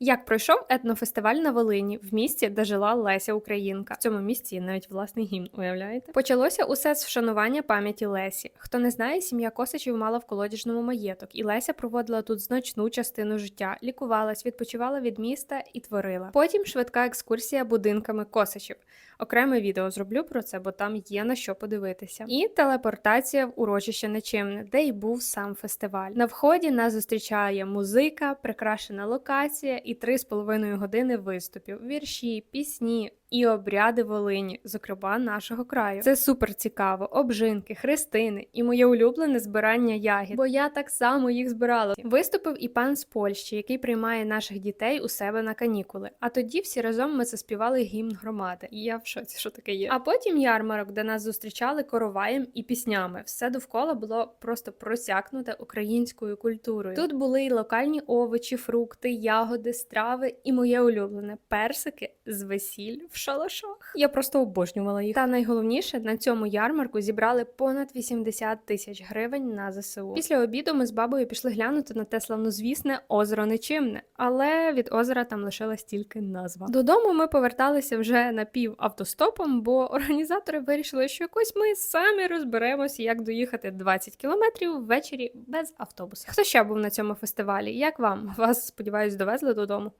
Як пройшов етнофестиваль на Волині в місті, де жила Леся Українка. В цьому місті навіть власний гімн, уявляєте? Почалося усе з вшанування пам'яті Лесі. Хто не знає, сім'я Косачів мала в колодіжному маєток, і Леся проводила тут значну частину життя, лікувалась, відпочивала від міста і творила. Потім швидка екскурсія будинками Косачів. Окреме відео зроблю про це, бо там є на що подивитися. І телепортація в урочище Нечимне, де й був сам фестиваль. На вході нас зустрічає музика, прикрашена локація і три з половиною години виступів, вірші, пісні. І обряди Волині, зокрема нашого краю. Це супер цікаво. Обжинки, хрестини і моє улюблене збирання ягід, бо я так само їх збирала. Виступив і пан з Польщі, який приймає наших дітей у себе на канікули. А тоді всі разом ми заспівали гімн громади. І я в шоці, що таке є. А потім ярмарок, де нас зустрічали короваєм і піснями. Все довкола було просто просякнуте українською культурою. Тут були і локальні овочі, фрукти, ягоди, страви, і моє улюблене персики з весіль в шалашах. Я просто обожнювала їх. Та найголовніше на цьому ярмарку зібрали понад 80 тисяч гривень на ЗСУ. Після обіду ми з бабою пішли глянути на те славнозвісне озеро Нечимне, але від озера там лишилась тільки назва. Додому ми поверталися вже напів автостопом, бо організатори вирішили, що якось ми самі розберемося, як доїхати 20 кілометрів ввечері без автобуса. Хто ще був на цьому фестивалі? Як вам? Вас сподіваюсь, довезли додому?